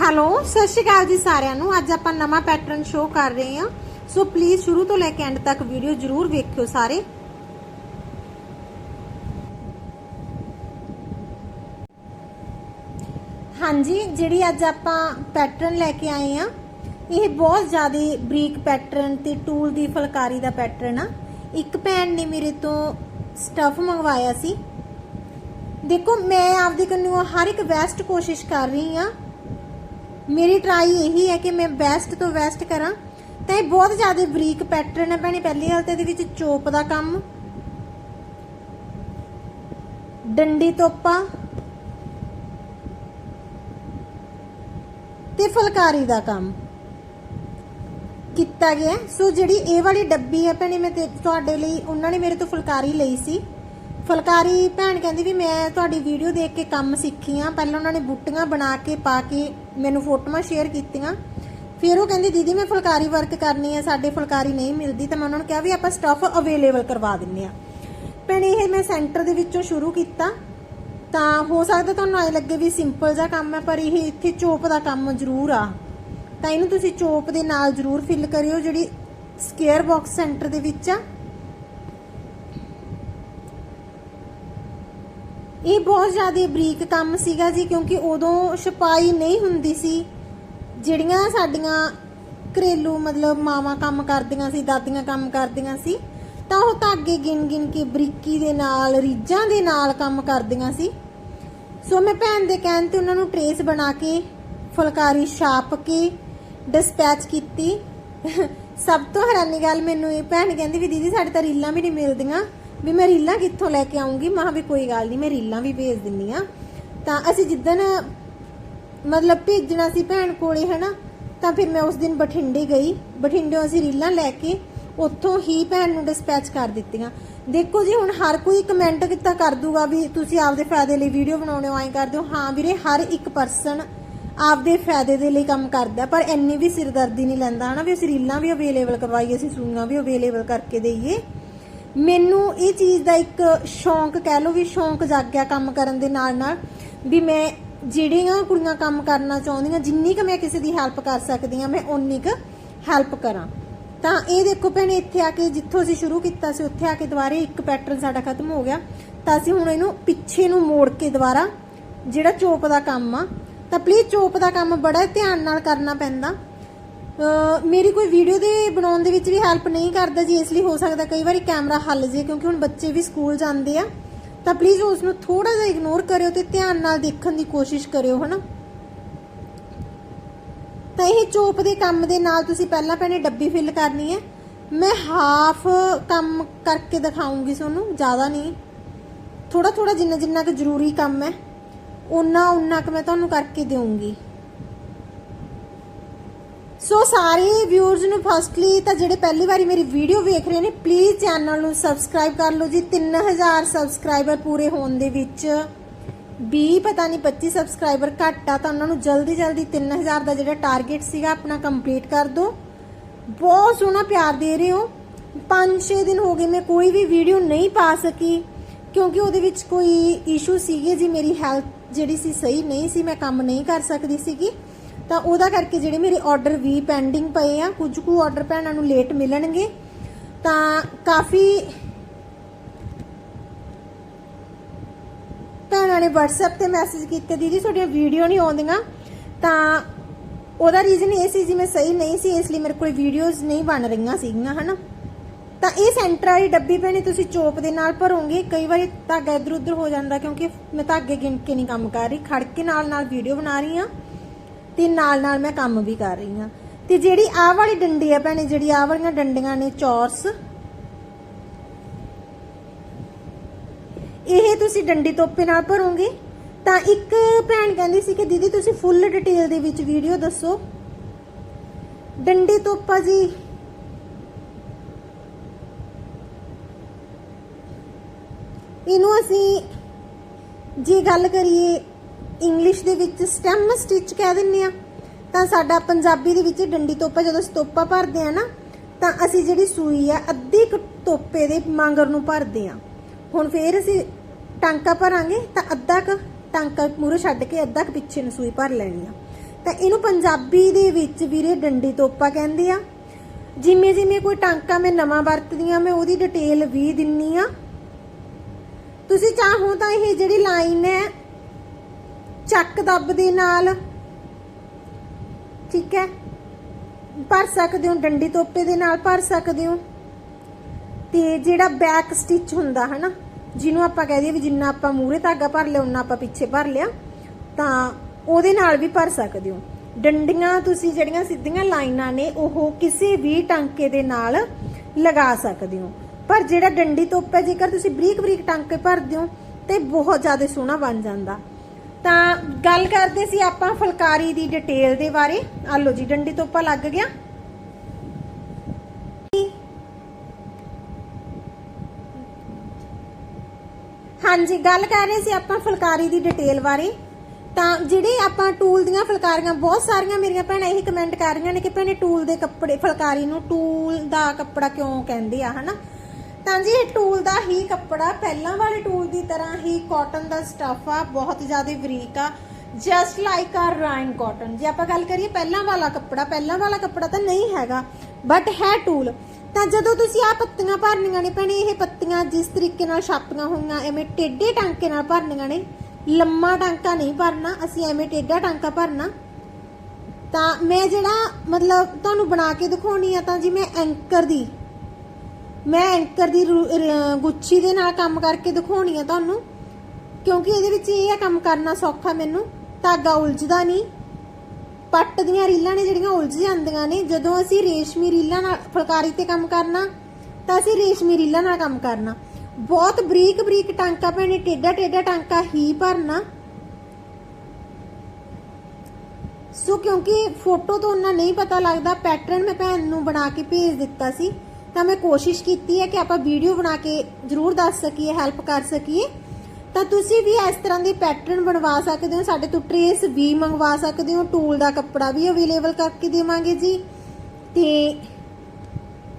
Hello, ਸਤਿ ਸ਼੍ਰੀ ਅਕਾਲ ਜੀ ਸਾਰਿਆਂ ਨੂੰ। ਅੱਜ ਆਪਾਂ ਨਵਾਂ ਪੈਟਰਨ ਸ਼ੋਅ ਕਰ ਰਹੇ ਹਾਂ। ਸੋ ਪਲੀਜ਼ ਸ਼ੁਰੂ ਤੋਂ ਲੈ ਕੇ ਐਂਡ ਤੱਕ ਵੀਡੀਓ ਜਰੂਰ ਵੇਖਿਓ ਸਾਰੇ। ਹਾਂਜੀ, ਜਿਹੜੀ ਅੱਜ ਆਪਾਂ ਪੈਟਰਨ ਲੈ ਕੇ ਆਏ ਆ ਇਹ ਬਹੁਤ ਜ਼ਿਆਦਾ ਬਰੀਕ ਪੈਟਰਨ ਤੇ ਟੂਲ ਦੀ ਫੁਲਕਾਰੀ ਦਾ ਪੈਟਰਨ ਆ। ਇੱਕ ਭੈਣ ਨੇ ਮੇਰੇ ਤੋਂ ਸਟਫ ਮੰਗਵਾਇਆ ਸੀ। ਦੇਖੋ, ਮੈਂ ਆਪਦੀ ਕੰਨੂ ਹਰ ਇੱਕ ਬੈਸਟ ਕੋਸ਼ਿਸ਼ ਕਰ ਰਹੀ ਆ ਮੇਰੀ ਟਰਾਈ ਇਹੀ ਹੈ ਕਿ ਮੈਂ ਬੈਸਟ ਤੋਂ ਬੈਸਟ ਕਰਾਂ ਤਾਂ ਇਹ ਬਹੁਤ ਜ਼ਿਆਦਾ ਬਰੀਕ ਪੈਟਰਨ ਹੈ ਭੈਣੇ, ਪਹਿਲੀ ਗੱਲ ਇਹਦੇ ਵਿੱਚ ਚੋਪ ਦਾ ਕੰਮ, ਡੰਡੀ ਤੋਪਾ ਤੇ ਫੁਲਕਾਰੀ ਦਾ ਕੰਮ ਕੀਤਾ ਗਿਆ। ਸੋ ਜਿਹੜੀ ਇਹ ਵਾਲੀ ਡੱਬੀ ਹੈ ਭੈਣੇ, ਮੈਂ ਤੁਹਾਡੇ ਲਈ, ਉਹਨਾਂ ਨੇ ਮੇਰੇ ਤੋਂ ਫੁਲਕਾਰੀ ਲਈ ਸੀ। ਫੁਲਕਾਰੀ ਭੈਣ ਕਹਿੰਦੀ ਵੀ ਮੈਂ ਤੁਹਾਡੀ ਵੀਡੀਓ ਦੇਖ ਕੇ ਕੰਮ ਸਿੱਖੀ ਆ। ਪਹਿਲਾਂ ਉਹਨਾਂ ਨੇ ਬੁੱਟੀਆਂ ਬਣਾ ਕੇ, ਪਾ ਕੇ ਮੈਨੂੰ ਫੋਟੋਆਂ ਸ਼ੇਅਰ ਕੀਤੀਆਂ। ਫਿਰ ਉਹ ਕਹਿੰਦੀ, ਦੀਦੀ, ਮੈਂ ਫੁਲਕਾਰੀ ਵਰਕ ਕਰਨੀ ਹੈ, ਸਾਡੇ ਫੁਲਕਾਰੀ ਨਹੀਂ ਮਿਲਦੀ। ਤਾਂ ਮੈਂ ਉਹਨਾਂ ਨੂੰ ਕਿਹਾ ਵੀ ਆਪਾਂ ਸਟੱਫ ਅਵੇਲੇਬਲ ਕਰਵਾ ਦਿੰਨੇ ਆ। ਭੈਣੇ, ਇਹ ਮੈਂ ਸੈਂਟਰ ਦੇ ਵਿੱਚੋਂ ਸ਼ੁਰੂ ਕੀਤਾ। ਤਾਂ ਹੋ ਸਕਦਾ ਤੁਹਾਨੂੰ ਐ ਲੱਗੇ ਵੀ ਸਿੰਪਲ ਜਿਹਾ ਕੰਮ ਹੈ, ਪਰ ਇਹ ਇੱਥੇ ਚੋਪ ਦਾ ਕੰਮ ਜ਼ਰੂਰ ਆ। ਤਾਂ ਇਹਨੂੰ ਤੁਸੀਂ ਚੋਪ ਦੇ ਨਾਲ ਜ਼ਰੂਰ ਫਿਲ ਕਰਿਓ, ਜਿਹੜੀ ਸਕੁਅਰ ਬਾਕਸ ਸੈਂਟਰ ਦੇ ਵਿੱਚ ਆ। ਇਹ ਬਹੁਤ ਜ਼ਿਆਦਾ ਬਰੀਕ ਕੰਮ ਸੀਗਾ ਜੀ, ਕਿਉਂਕਿ ਉਦੋਂ ਛਪਾਈ ਨਹੀਂ ਹੁੰਦੀ ਸੀ। ਜਿਹੜੀਆਂ ਸਾਡੀਆਂ ਘਰੇਲੂ ਮਤਲਬ ਮਾਵਾਂ ਕੰਮ ਕਰਦੀਆਂ ਸੀ, ਦਾਦੀਆਂ ਕੰਮ ਕਰਦੀਆਂ ਸੀ, ਤਾਂ ਉਹ ਧਾਗੇ ਗਿਣ ਗਿਣ ਕੇ ਬਰੀਕੀ ਦੇ ਨਾਲ ਰੀਜਾਂ ਦੇ ਨਾਲ ਕੰਮ ਕਰਦੀਆਂ ਸੀ। ਸੋ ਮੈਂ ਭੈਣ ਦੇ ਕਹਿਣ ਤੇ ਉਹਨਾਂ ਨੂੰ ਟਰੇਸ ਬਣਾ ਕੇ, ਫੁਲਕਾਰੀ ਛਾਪ ਕੇ, ਡਿਸਪੈਚ ਕੀਤੀ। ਸਭ ਤੋਂ ਹੈਰਾਨੀ ਗੱਲ ਮੈਨੂੰ ਇਹ, ਭੈਣ ਕਹਿੰਦੀ ਵੀ ਦੀਦੀ, ਸਾਡੇ ਤਾਂ ਰੀਲਾਂ ਵੀ ਨਹੀਂ ਮਿਲਦੀਆਂ। ਵੀ ਮੈਂ ਰੀਲਾਂ ਕਿੱਥੋਂ ਲੈ ਕੇ ਆਉਂਗੀ? ਮੈਂ ਕਿਹਾ ਵੀ ਕੋਈ ਗੱਲ ਨਹੀਂ ਮੈਂ ਰੀਲਾਂ ਵੀ ਭੇਜ ਦਿੰਨੀ ਆ। ਤਾਂ ਅਸੀਂ ਜਿੱਦਣ ਮਤਲਬ ਭੇਜਣਾ ਸੀ ਭੈਣ ਕੋਲੇ, ਹਨਾ, ਤਾਂ ਫਿਰ ਮੈਂ ਉਸ ਦਿਨ ਬਠਿੰਡੇ ਗਈ। ਬਠਿੰਡਿਓਂ ਅਸੀਂ ਰੀਲਾਂ ਲੈ ਕੇ ਉੱਥੋਂ ਹੀ ਭੈਣ ਨੂੰ ਡਿਸਪੈਚ ਕਰ ਦਿੱਤੀਆਂ। ਦੇਖੋ ਜੀ, ਹੁਣ ਹਰ ਕੋਈ ਕਮੈਂਟ ਕੀਤਾ ਕਰ ਦੂਗਾ ਵੀ ਤੁਸੀਂ ਆਪਦੇ ਫਾਇਦੇ ਲਈ ਵੀਡੀਓ ਬਣਾਉਣੇ ਹੋ, ਐਂ ਕਰਦੇ ਹੋ। ਹਾਂ ਵੀਰੇ, ਹਰ ਇੱਕ ਪਰਸਨ ਆਪਦੇ ਫਾਇਦੇ ਦੇ ਲਈ ਕੰਮ ਕਰਦਾ, ਪਰ ਇੰਨੀ ਵੀ ਸਿਰਦਰਦੀ ਨਹੀਂ ਲੈਂਦਾ, ਹਨਾ, ਵੀ ਅਸੀਂ ਰੀਲਾਂ ਵੀ ਅਵੇਲੇਬਲ ਕਰਵਾਈਏ, ਅਸੀਂ ਸੂਈਆਂ ਵੀ ਅਵੇਲੇਬਲ ਕਰਕੇ ਦਈਏ। ਮੈਨੂੰ ਇਹ ਚੀਜ਼ ਦਾ ਇੱਕ ਸ਼ੌਂਕ ਕਹਿ ਲਓ ਵੀ ਸ਼ੌਂਕ ਜਾਗ ਗਿਆ ਕੰਮ ਕਰਨ ਦੇ ਨਾਲ ਨਾਲ ਵੀ ਮੈਂ ਜਿਹੜੀਆਂ ਕੁੜੀਆਂ ਕੰਮ ਕਰਨਾ ਚਾਹੁੰਦੀਆਂ, ਜਿੰਨੀ ਕੁ ਮੈਂ ਕਿਸੇ ਦੀ ਹੈਲਪ ਕਰ ਸਕਦੀ ਆ ਮੈਂ ਓਨੀ ਕੁ ਹੈਲਪ ਕਰਾਂ। ਤਾਂ ਇਹ ਦੇਖੋ ਭੈਣੇ, ਇੱਥੇ ਆ ਕੇ ਜਿੱਥੋਂ ਅਸੀਂ ਸ਼ੁਰੂ ਕੀਤਾ ਸੀ, ਉੱਥੇ ਆ ਕੇ ਦੁਬਾਰੇ ਇੱਕ ਪੈਟਰਨ ਸਾਡਾ ਖਤਮ ਹੋ ਗਿਆ। ਤਾਂ ਅਸੀਂ ਹੁਣ ਇਹਨੂੰ ਪਿੱਛੇ ਨੂੰ ਮੋੜ ਕੇ ਦੁਬਾਰਾ ਜਿਹੜਾ ਚੋਪ ਦਾ ਕੰਮ ਆ, ਤਾਂ ਪਲੀਜ਼ ਚੋਪ ਦਾ ਕੰਮ ਬੜਾ ਧਿਆਨ ਨਾਲ ਕਰਨਾ ਪੈਂਦਾ। ਮੇਰੀ ਕੋਈ ਵੀਡੀਓ ਦੇ ਬਣਾਉਣ ਦੇ ਵਿੱਚ ਵੀ ਹੈਲਪ ਨਹੀਂ ਕਰਦਾ ਜੀ, ਇਸ ਲਈ ਹੋ ਸਕਦਾ ਕਈ ਵਾਰੀ ਕੈਮਰਾ ਹੱਲ ਜੇ, ਕਿਉਂਕਿ ਹੁਣ ਬੱਚੇ ਵੀ ਸਕੂਲ ਜਾਂਦੇ ਆ। ਤਾਂ ਪਲੀਜ਼ ਉਸ ਨੂੰ ਥੋੜਾ ਜਿਹਾ ਇਗਨੋਰ ਕਰਿਓ ਤੇ ਧਿਆਨ ਨਾਲ ਦੇਖਣ ਦੀ ਕੋਸ਼ਿਸ਼ ਕਰਿਓ, ਹਨਾ? ਤਾਂ ਇਹ ਚੋਪ ਦੇ ਕੰਮ ਦੇ ਨਾਲ ਤੁਸੀਂ ਪਹਿਲਾਂ ਪਹਿਲੇ ਡੱਬੀ ਫਿਲ ਕਰਨੀ ਹੈ। ਮੈਂ ਹਾਫ ਕੰਮ ਕਰਕੇ ਦਿਖਾਉਂਗੀ ਤੁਹਾਨੂੰ, ਜ਼ਿਆਦਾ ਨਹੀਂ। ਥੋੜਾ ਥੋੜਾ ਜਿੰਨਾ ਜਿੰਨਾ ਕਿ ਜ਼ਰੂਰੀ ਕੰਮ ਹੈ ਉਨਾ ਉਨਾ ਕਿ ਮੈਂ ਤੁਹਾਨੂੰ ਕਰਕੇ ਦੇਵਾਂਗੀ ਸੋ ਸਾਰੇ ਵਿਊਅਰਸ ਨੂੰ ਫਸਟਲੀ ਤਾਂ ਜਿਹੜੇ ਪਹਿਲੀ ਵਾਰੀ ਮੇਰੀ ਵੀਡੀਓ ਵੇਖ ਰਹੇ ਨੇ ਪਲੀਜ਼ ਚੈਨਲ ਨੂੰ ਸਬਸਕ੍ਰਾਈਬ ਕਰ ਲਓ ਜੀ। 3000 ਸਬਸਕ੍ਰਾਈਬਰ ਪੂਰੇ ਹੋਣ ਦੇ ਵਿੱਚ। 20 ਪਤਾ ਨਹੀਂ 25 ਸਬਸਕ੍ਰਾਈਬਰ ਘੱਟ ਆ, ਤਾਂ ਉਹਨਾਂ ਨੂੰ ਜਲਦੀ ਜਲਦੀ 3000 ਦਾ ਜਿਹੜਾ ਟਾਰਗੇਟ ਸੀਗਾ, ਆਪਣਾ ਕੰਪਲੀਟ ਕਰ ਦਿਓ। ਬਹੁਤ ਸੋਹਣਾ ਪਿਆਰ ਦੇ ਰਹੇ ਹੋ। 5-6 ਦਿਨ ਹੋ ਗਏ, ਮੈਂ ਕੋਈ ਵੀ ਵੀਡੀਓ ਨਹੀਂ ਪਾ ਸਕੀ, ਕਿਉਂਕਿ ਉਹਦੇ ਵਿੱਚ ਕੋਈ ਇਸ਼ੂ ਸੀਗੇ ਜੀ, ਮੇਰੀ ਹੈਲਥ ਜਿਹੜੀ ਸੀ ਸਹੀ ਨਹੀਂ ਸੀ, ਮੈਂ ਕੰਮ ਨਹੀਂ ਕਰ ਸਕਦੀ ਸੀਗੀ। ਤਾਂ ਉਹਦਾ ਕਰਕੇ ਜਿਹੜੇ ਮੇਰੇ ਆਰਡਰ ਵੀ ਪੈਂਡਿੰਗ ਪਏ ਆ, ਕੁਝ ਕੁ ਆਰਡਰ ਭੈਣਾਂ ਨੂੰ ਲੇਟ ਮਿਲਣਗੇ। ਤਾਂ ਕਾਫੀ ਭੈਣਾਂ ਨੇ WhatsApp ਤੇ ਮੈਸੇਜ ਕੀਤੇ, ਦੀਦੀ, ਤੁਹਾਡੀਆਂ ਵੀਡੀਓ ਨਹੀਂ ਆਉਂਦੀਆਂ। ਤਾਂ ਉਹਦਾ ਰੀਜ਼ਨ ਇਹ ਸੀ ਜੀ, ਮੈਂ ਸਹੀ ਨਹੀਂ ਸੀ, ਇਸ ਲਈ ਮੇਰੇ ਕੋਲ ਵੀਡੀਓਜ਼ ਨਹੀਂ ਬਣ ਰਹੀਆਂ ਸੀਗੀਆਂ, ਹਨਾ? ਤਾਂ ਇਹ ਸੈਂਟਰ ਵਾਲੀ ਡੱਬੀ ਭੈਣੇ, ਤੁਸੀਂ ਚੋਪ ਦੇ ਨਾਲ ਭਰੋਗੇ। ਕਈ ਵਾਰੀ ਧਾਗਾ ਇਧਰ ਉਧਰ ਹੋ ਜਾਂਦਾ, ਕਿਉਂਕਿ ਮੈਂ ਧਾਗੇ ਗਿਣ ਕੇ ਨਹੀਂ ਕੰਮ ਕਰ ਰਹੀ ਖੜ ਕੇ ਨਾਲ ਨਾਲ ਵੀਡੀਓ ਬਣਾ ਰਹੀ ਆ ਤੇ ਨਾਲ ਨਾਲ ਮੈਂ ਕੰਮ ਵੀ ਕਰ ਰਹੀ ਹਾਂ। ਤੇ ਜਿਹੜੀ ਆਹ ਵਾਲੀ ਡੰਡੀ ਆ ਭੈਣੇ, ਜਿਹੜੀ ਆਹ ਵਾਲੀਆਂ ਡੰਡੀਆਂ ਨੇ ਚੌਰਸ, ਇਹ ਤੁਸੀਂ ਡੰਡੀ ਤੋਪੇ ਨਾਲ ਭਰੋਗੇ? ਤਾਂ ਇੱਕ ਭੈਣ ਕਹਿੰਦੀ ਸੀ ਕਿ ਦੀਦੀ ਤੁਸੀਂ ਫੁੱਲ ਡਿਟੇਲ ਦੇ ਵਿੱਚ ਵੀਡੀਓ ਦੱਸੋ। ਡੰਡੀ ਤੋਪਾ ਜੀ। ਇਹਨੂੰ ਅਸੀਂ ਜੇ ਗੱਲ ਕਰੀਏ ਇੰਗਲਿਸ਼ ਦੇ ਵਿੱਚ ਸਟੈਮ ਸਟਿਚ ਕਹਿ ਦਿੰਨੇ ਆ ਤਾਂ ਸਾਡਾ ਪੰਜਾਬੀ ਦੇ ਵਿੱਚ ਡੰਡੀ ਤੋਪਾ ਜਦੋਂ ਅਸੀਂ ਤੋਪਾ ਭਰਦੇ ਆ ਨਾ, ਤਾਂ ਅਸੀਂ ਜਿਹੜੀ ਸੂਈ ਆ, ਅੱਧੇ ਕੁ ਤੋਪੇ ਦੇ ਮਾਂਗਰ ਨੂੰ ਭਰਦੇ ਆ ਹੁਣ ਫੇਰ ਅਸੀਂ ਟਾਂਕਾ ਭਰਾਂਗੇ, ਤਾਂ ਅੱਧਾ ਕ ਟਾਂਕਾ ਮੂਰੇ ਛੱਡ ਕੇ ਅੱਧਾ ਕ ਪਿੱਛੇ ਨੂੰ ਸੂਈ ਭਰ ਲੈਣੀ ਆ। ਤਾਂ ਇਹਨੂੰ ਪੰਜਾਬੀ ਦੇ ਵਿੱਚ ਵੀਰੇ ਡੰਡੀ ਤੋਪਾ ਕਹਿੰਦੇ ਆ। ਜਿਵੇਂ ਜਿਵੇਂ ਕੋਈ ਟਾਂਕਾ ਮੈਂ ਨਵਾਂ ਵਰਤਦੀ ਆ ਮੈਂ ਉਹਦੀ ਡਿਟੇਲ ਵੀ ਦਿੰਨੀ ਆ। ਤੁਸੀਂ ਚਾਹੋ ਤਾਂ ਇਹ ਜਿਹੜੀ ਲਾਈਨ ਹੈ ਚੱਕ ਦੱਬ ਦੇ ਨਾਲ। ਠੀਕ ਹੈ? ਭਰ ਸਕਦੇ ਹੋ, ਡੰਡੀ ਤੋਪੇ ਦੇ ਨਾਲ ਭਰ ਸਕਦੇ ਹੋ। ਤੇ ਜਿਹੜਾ ਬੈਕ ਸਟਿਚ ਹੁੰਦਾ ਹਨਾ, ਜਿਹਨੂੰ ਆਪਾਂ ਕਹਿ ਵੀ ਜਿੰਨਾ ਆਪਾਂ ਮੂਹਰੇ ਧਾਗਾ ਭਰ ਲਿਆ ਉਹਨਾਂ ਆਪਾਂ ਪਿੱਛੇ ਭਰ ਲਿਆ, ਤਾਂ ਉਹਦੇ ਨਾਲ ਵੀ ਭਰ ਸਕਦੇ ਹੋ। ਡੰਡੀਆਂ ਤੁਸੀਂ ਜਿਹੜੀਆਂ ਸਿੱਧੀਆਂ ਲਾਈਨਾਂ ਨੇ, ਉਹ ਕਿਸੇ ਵੀ ਟਾਂਕੇ ਦੇ ਨਾਲ ਲਗਾ ਸਕਦੇ ਹੋ। ਪਰ ਜਿਹੜਾ ਡੰਡੀ ਤੋਪ ਹੈ ਜੇਕਰ ਤੁਸੀਂ ਬਰੀਕ ਬਰੀਕ ਟਾਂਕੇ ਭਰਦੇ ਹੋ, ਤੇ ਬਹੁਤ ਜ਼ਿਆਦਾ ਸੋਹਣਾ ਬਣ ਜਾਂਦਾ। ਤਾਂ ਗੱਲ ਕਰਦੇ ਸੀ ਆਪਾਂ ਫੁਲਕਾਰੀ ਦੀ ਡਿਟੇਲ ਦੇ ਬਾਰੇ। ਆ ਲਓ ਜੀ, ਡੰਡੀ ਤੋਪਾ ਲੱਗ ਗਿਆ। ਹਾਂਜੀ, ਗੱਲ ਕਰ ਰਹੇ ਸੀ ਆਪਾਂ ਫੁਲਕਾਰੀ ਦੀ ਡਿਟੇਲ ਬਾਰੇ। ਤਾਂ ਜਿਹੜੇ ਆਪਾਂ ਟੂਲ ਦੀਆਂ ਫੁਲਕਾਰੀਆਂ, ਬਹੁਤ ਸਾਰੀਆਂ ਮੇਰੀਆਂ ਭੈਣਾਂ ਇਹੀ ਕਮੈਂਟ ਕਰ ਰਹੀਆਂ ਨੇ ਕਿ ਭੈਣੇ ਟੂਲ ਦੇ ਕੱਪੜੇ, ਫੁਲਕਾਰੀ ਨੂੰ ਟੂਲ ਦਾ ਕੱਪੜਾ ਕਿਉਂ ਕਹਿੰਦੇ ਆ, ਹਨਾ? ਤਾਂ ਜੀ ਇਹ ਟੂਲ ਦਾ ਹੀ ਕੱਪੜਾ ਪਹਿਲਾਂ ਵਾਲੇ ਟੂਲ ਦੀ ਤਰ੍ਹਾਂ ਹੀ ਕਾਟਨ ਦਾ ਸਟਫ ਆ, ਬਹੁਤ ਜ਼ਿਆਦਾ ਬਰੀਕ ਆ। ਜਸਟ ਲਾਈਕ ਆ ਰਾਈਨ ਕਾਟਨ ਜੇ ਆਪਾਂ ਗੱਲ ਕਰੀਏ ਪਹਿਲਾਂ ਵਾਲਾ ਕੱਪੜਾ, ਪਹਿਲਾਂ ਵਾਲਾ ਕੱਪੜਾ ਤਾਂ ਨਹੀਂ ਹੈਗਾ ਬਟ ਹੈ ਟੂਲ ਤਾਂ ਜਦੋਂ ਤੁਸੀਂ ਆ ਪੱਤੀਆਂ ਭਰਨੀਆਂ ਨੇ ਭੈਣੇ, ਇਹ ਪੱਤੀਆਂ ਜਿਸ ਤਰੀਕੇ ਨਾਲ ਛਾਪੀਆਂ ਹੋਈਆਂ, ਐਵੇਂ ਟੇਢੇ ਟਾਂਕੇ ਨਾਲ ਭਰਨੀਆਂ ਨੇ, ਲੰਮਾ ਟਾਂਕਾ ਨਹੀਂ ਭਰਨਾ, ਅਸੀਂ ਐਵੇਂ ਟੇਢਾ ਟਾਂਕਾ ਭਰਨਾ, ਤਾਂ ਮੈਂ ਜਿਹੜਾ ਮਤਲਬ ਤੁਹਾਨੂੰ ਬਣਾ ਕੇ ਦਿਖਾਉਣੀ ਆ, ਤਾਂ ਜੀ ਮੈਂ ਐਂਕਰ ਦੀ ਮੈਂ ਐਂਕਰ ਦੀ ਰੂ- ਗੁੱਛੀ ਦੇ ਨਾਲ ਕੰਮ ਕਰਕੇ ਦਿਖਾਉਣੀ ਆ ਤੁਹਾਨੂੰ। ਕਿਉਂਕਿ ਇਹਦੇ ਵਿੱਚ ਇਹ ਆ ਕੰਮ ਕਰਨਾ ਸੌਖਾ ਮੈਨੂੰ। ਧਾਗਾ ਉਲਝਦਾ ਨਹੀਂ। ਪੱਟ ਦੀਆਂ ਰੀਲਾਂ ਨੇ ਜਿਹੜੀਆਂ ਉਲਝ ਜਾਂਦੀਆਂ ਨੇ। ਜਦੋਂ ਅਸੀਂ ਰੇਸ਼ਮੀ ਰੀਲਾਂ ਨਾਲ ਫੁਲਕਾਰੀ ਤੇ ਕੰਮ ਕਰਨਾ, ਤਾਂ ਅਸੀਂ ਰੇਸ਼ਮੀ ਰੀਲਾਂ ਨਾਲ ਕੰਮ ਕਰਨਾ। ਬਹੁਤ ਬਰੀਕ ਬਰੀਕ ਟਾਂਕਾ ਭੈਣੇ ਟੇਡਾ ਟੇਡਾ ਟਾਂਕਾ ਹੀ ਭਰਨਾ। ਸੋ ਕਿਉਂਕਿ ਫੋਟੋ ਤੋਂ ਉਹਨਾਂ ਨਹੀਂ ਪਤਾ ਲੱਗਦਾ ਪੈਟਰਨ ਮੈਂ ਭੈਣ ਨੂੰ ਬਣਾ ਕੇ ਭੇਜ ਦਿੱਤਾ ਸੀ। ਤਾਂ ਮੈਂ ਕੋਸ਼ਿਸ਼ ਕੀਤੀ ਹੈ ਕਿ ਆਪਾਂ ਵੀਡੀਓ ਬਣਾ ਕੇ ਜ਼ਰੂਰ ਦੱਸ ਸਕੀਏ ਹੈਲਪ ਕਰ ਸਕੀਏ। ਤਾਂ ਤੁਸੀਂ ਵੀ ਇਸ ਤਰ੍ਹਾਂ ਦੇ ਪੈਟਰਨ ਬਣਵਾ ਸਕਦੇ ਹੋ, ਸਾਡੇ ਤੋਂ ਟਰੇਸ ਵੀ ਮੰਗਵਾ ਸਕਦੇ ਹੋ ਟੂਲ ਦਾ ਕੱਪੜਾ ਵੀ ਅਵੇਲੇਬਲ ਕਰਕੇ ਦੇਵਾਂਗੇ ਜੀ। ਤੇ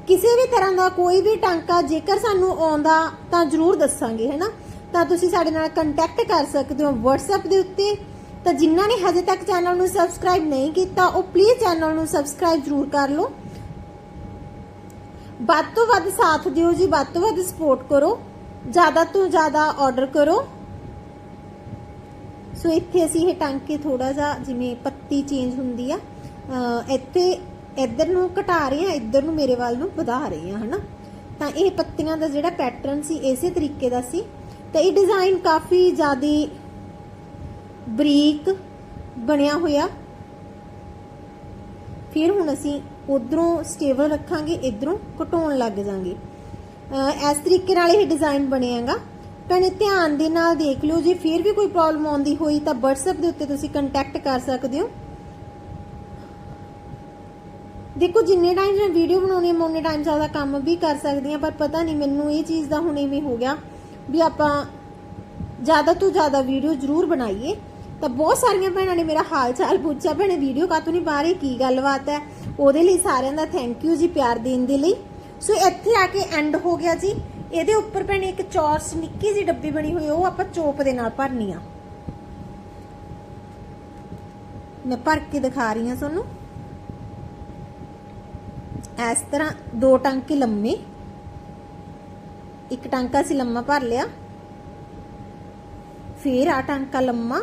ਕਿਸੇ ਵੀ ਤਰ੍ਹਾਂ ਦਾ ਕੋਈ ਵੀ ਟਾਂਕਾ ਜੇਕਰ ਸਾਨੂੰ ਆਉਂਦਾ ਤਾਂ ਜ਼ਰੂਰ ਦੱਸਾਂਗੇ ਹੈਨਾ ਤਾਂ ਤੁਸੀਂ ਸਾਡੇ ਨਾਲ ਕੰਟੈਕਟ ਕਰ ਸਕਦੇ ਹੋ WhatsApp ਦੇ ਉੱਤੇ। ਤਾਂ ਜਿਨ੍ਹਾਂ ਨੇ ਹਜੇ ਤੱਕ ਚੈਨਲ ਨੂੰ ਸਬਸਕ੍ਰਾਈਬ ਨਹੀਂ ਕੀਤਾ, ਉਹ ਪਲੀਜ਼ ਚੈਨਲ ਨੂੰ ਸਬਸਕ੍ਰਾਈਬ ਜ਼ਰੂਰ ਕਰ ਲਓ। ਵੱਧ ਤੋਂ ਵੱਧ ਸਾਥ ਦਿਓ ਜੀ, ਵੱਧ ਤੋਂ ਵੱਧ ਸਪੋਰਟ ਕਰੋ। ਜ਼ਿਆਦਾ ਤੋਂ ਜ਼ਿਆਦਾ ਆਰਡਰ ਕਰੋ। ਸੋ ਇੱਥੇ ਅਸੀਂ ਇਹ ਟਾਂਕੇ ਥੋੜਾ ਜਿਹਾ ਜਿਵੇਂ ਪੱਤੀ ਚੇਂਜ ਹੁੰਦੀ ਆ ਇੱਥੇ ਇੱਧਰ ਨੂੰ ਘਟਾ ਰਹੇ ਆ, ਇੱਧਰ ਨੂੰ ਮੇਰੇ ਵੱਲ ਨੂੰ ਵਧਾ ਰਹੇ ਆ, ਹਨਾ? ਤਾਂ ਇਹ ਪੱਤੀਆਂ ਦਾ ਜਿਹੜਾ ਪੈਟਰਨ ਸੀ, ਇਸੇ ਤਰੀਕੇ ਦਾ ਸੀ। ਤਾਂ ਇਹ ਡਿਜ਼ਾਈਨ ਕਾਫੀ ਜ਼ਿਆਦਾ ਬਰੀਕ ਬਣਿਆ ਹੋਇਆ। ਫਿਰ ਹੁਣ ਅਸੀਂ ਉਧਰੋਂ ਸਟੇਬਲ ਰੱਖਾਂਗੇ, ਇਧਰੋਂ ਘਟਾਉਣ ਲੱਗ ਜਾਾਂਗੇ। ਇਸ ਤਰੀਕੇ ਨਾਲ ਇਹ ਡਿਜ਼ਾਈਨ ਬਣਿਆਗਾ ਭੈਣੇ, ਧਿਆਨ ਦੇ ਨਾਲ ਦੇਖ ਲਿਓ, ਜੇ ਫਿਰ ਵੀ ਕੋਈ ਪ੍ਰੋਬਲਮ ਆਉਂਦੀ ਹੋਈ ਤਾਂ WhatsApp ਦੇ ਉੱਤੇ ਤੁਸੀਂ ਕੰਟੈਕਟ ਕਰ ਸਕਦੇ ਹੋ। ਦੇਖੋ, ਜਿੰਨੇ ਟਾਈਮ ਮੈਂ ਵੀਡੀਓ ਬਣਾਉਣੀ ਮੈਂ ਉਨੇ ਟਾਈਮ ਜ਼ਿਆਦਾ ਕੰਮ ਵੀ ਕਰ ਸਕਦੀ ਹਾਂ, ਪਰ ਪਤਾ ਨਹੀਂ ਮੈਨੂੰ ਇਹ ਚੀਜ਼ ਦਾ ਹੁਣ ਐਵੇਂ ਹੋ ਗਿਆ ਵੀ ਆਪਾਂ ਜ਼ਿਆਦਾ ਤੋਂ ਜ਼ਿਆਦਾ ਵੀਡੀਓ ਜ਼ਰੂਰ ਬਣਾਈਏ। ਤਾਂ ਬਹੁਤ ਸਾਰੀਆਂ ਭੈਣਾਂ ਨੇ ਮੇਰਾ ਹਾਲ ਚਾਲ ਪੁੱਛਿਆ, ਭੈਣੇ ਵੀਡੀਓ ਕਾਤੋਂ ਨਹੀਂ ਬਾਹਰ ਰਹੀ? ਕੀ ਗੱਲਬਾਤ ਹੈ? ਉਹਦੇ ਲਈ ਸਾਰਿਆਂ ਦਾ ਥੈਂਕ ਯੂ ਜੀ, ਪਿਆਰ ਦੇਣ ਦੇ ਲਈ। ਸੋ ਇੱਥੇ ਆ ਕੇ ਐਂਡ ਹੋ ਗਿਆ ਜੀ। ਇਹਦੇ ਉੱਪਰ ਭੈਣੇ ਇੱਕ ਚੌਰਸ ਨਿੱਕੀ ਜੀ ਡੱਬੀ ਬਣੀ ਹੋਈ, ਉਹ ਆਪਾਂ ਚੋਪ ਦੇ ਨਾਲ ਭਰਨੀ ਆ। ਮੈਂ ਭਰ ਕੇ ਦਿਖਾ ਰਹੀ ਹਾਂ ਤੁਹਾਨੂੰ। ਇਸ ਤਰ੍ਹਾਂ ਦੋ ਟਾਂਕੇ ਲੰਮੇ। ਇੱਕ ਟਾਂਕਾ ਸੀ ਲੰਮਾ ਭਰ ਲਿਆ। ਫੇਰ ਆ ਟਾਂਕਾ ਲੰਮਾ।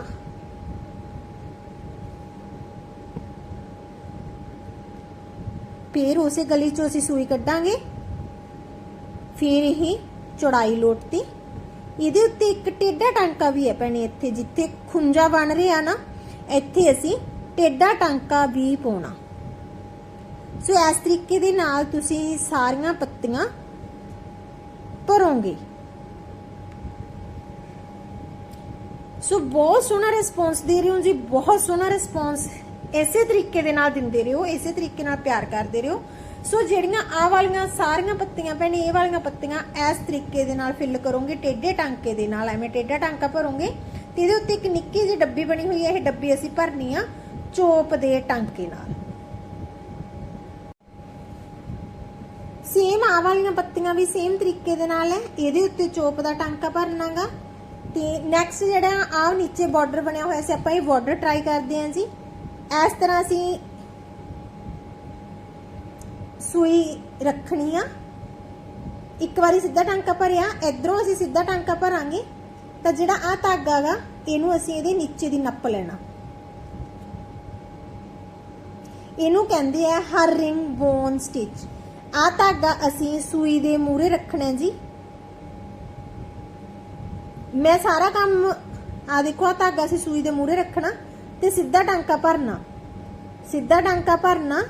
ਫਿਰ ਉਸੇ ਗਲੀ ਚੋਂ ਅਸੀਂ ਸੂਈ ਕੱਢਾਂਗੇ। ਫਿਰ ਇਹ ਚੌੜਾਈ ਲੋਟਤੀ। ਇਹਦੇ ਉੱਤੇ ਇੱਕ ਟੇਡਾ ਟਾਂਕਾ ਵੀ ਹੈ ਭੈਣੇ ਇੱਥੇ, ਜਿੱਥੇ ਖੁੰਝਾ ਬਣ ਰਿਹਾ ਨਾ, ਇੱਥੇ ਅਸੀਂ ਟੇਡਾ ਟਾਂਕਾ ਵੀ ਪਾਉਣਾ। ਸੋ ਇਸ ਤਰੀਕੇ ਦੇ ਨਾਲ ਤੁਸੀਂ ਸਾਰੀਆਂ ਪੱਤੀਆਂ ਭਰੋਗੇ। ਸੋ ਬਹੁਤ ਸੋਹਣਾ ਰਿਸਪੌਂਸ ਦੇ ਰਹੇ ਹੋ ਜੀ, ਬਹੁਤ ਸੋਹਣਾ ਰਿਸਪੌਂਸ ਇਸੇ ਤਰੀਕੇ ਦੇ ਨਾਲ ਦਿੰਦੇ ਰਹੋ, ਇਸੇ ਤਰੀਕੇ ਨਾਲ ਪਿਆਰ ਕਰਦੇ ਰਹੋ। ਸੋ ਜਿਹੜੀਆਂ ਆਹ ਵਾਲੀਆਂ ਸਾਰੀਆਂ ਪੱਤੀਆਂ ਭੈਣੇ, ਇਹ ਵਾਲੀਆਂ ਪੱਤੀਆਂ ਇਸ ਤਰੀਕੇ ਦੇ ਨਾਲ ਫਿਲ ਕਰੋਗੇ, ਟੇਢੇ ਟਾਂਕੇ ਦੇ ਨਾਲ, ਐਵੇਂ ਟੇਢਾ ਟਾਂਕਾ ਭਰੋਗੇ, ਤੇ ਇਹਦੇ ਉੱਤੇ ਇੱਕ ਨਿੱਕੀ ਜਿਹੀ ਡੱਬੀ ਬਣੀ ਹੋਈ ਹੈ, ਇਹ ਡੱਬੀ ਅਸੀਂ ਭਰਨੀ ਆ ਚੋਪ ਦੇ ਟਾਂਕੇ ਨਾਲ। ਸੇਮ ਆ ਵਾਲੀਆਂ ਪੱਤੀਆਂ ਵੀ ਸੇਮ ਤਰੀਕੇ ਦੇ ਨਾਲ ਹੈ, ਇਹਦੇ ਉੱਤੇ ਚੋਪ ਦਾ ਟਾਂਕਾ ਭਰਨਾਗਾ। ਤੇ ਨੈਕਸਟ ਜਿਹੜਾ ਆਹ ਨੀਚੇ ਬਾਰਡਰ ਬਣਿਆ ਹੋਇਆ ਸੀ, ਆਪਾਂ ਇਹ ਬਾਰਡਰ ਟਰਾਈ ਕਰਦੇ ਆਂ ਜੀ। ਇਸ ਤਰ੍ਹਾਂ ਅਸੀਂ ਸੂਈ ਰੱਖਣੀ ਆ। ਇੱਕ ਵਾਰੀ ਸਿੱਧਾ ਟਾਂਕਾ ਭਰਿਆ, ਇਧਰੋਂ ਅਸੀਂ ਸਿੱਧਾ ਟਾਂਕਾ ਭਰਾਂਗੇ, ਤਾਂ ਜਿਹੜਾ ਆ ਧਾਗਾ ਗਾ, ਇਹਨੂੰ ਅਸੀਂ ਇਹਦੇ ਨੀਚੇ ਦੀ ਨੱਪ ਲੈਣਾ। ਇਹਨੂੰ ਕਹਿੰਦੇ ਆ ਹਰ ਰਿੰਗ ਬੋਨ ਸਟਿਚ। ਆ ਧਾਗਾ ਅਸੀਂ ਸੂਈ ਦੇ ਮੂਰੇ ਰੱਖਣਾ ਜੀ। ਮੈਂ ਸਾਰਾ ਕੰਮ ਆ ਦੇਖੋ ਆ ਧਾਗਾ ਅਸੀਂ ਸੂਈ ਦੇ ਮੂਰੇ ਰੱਖਣਾ। ਤੇ ਸਿੱਧਾ ਟਾਂਕਾ ਭਰਨਾ। ਸਿੱਧਾ ਟਾਂਕਾ ਭਰਨਾ,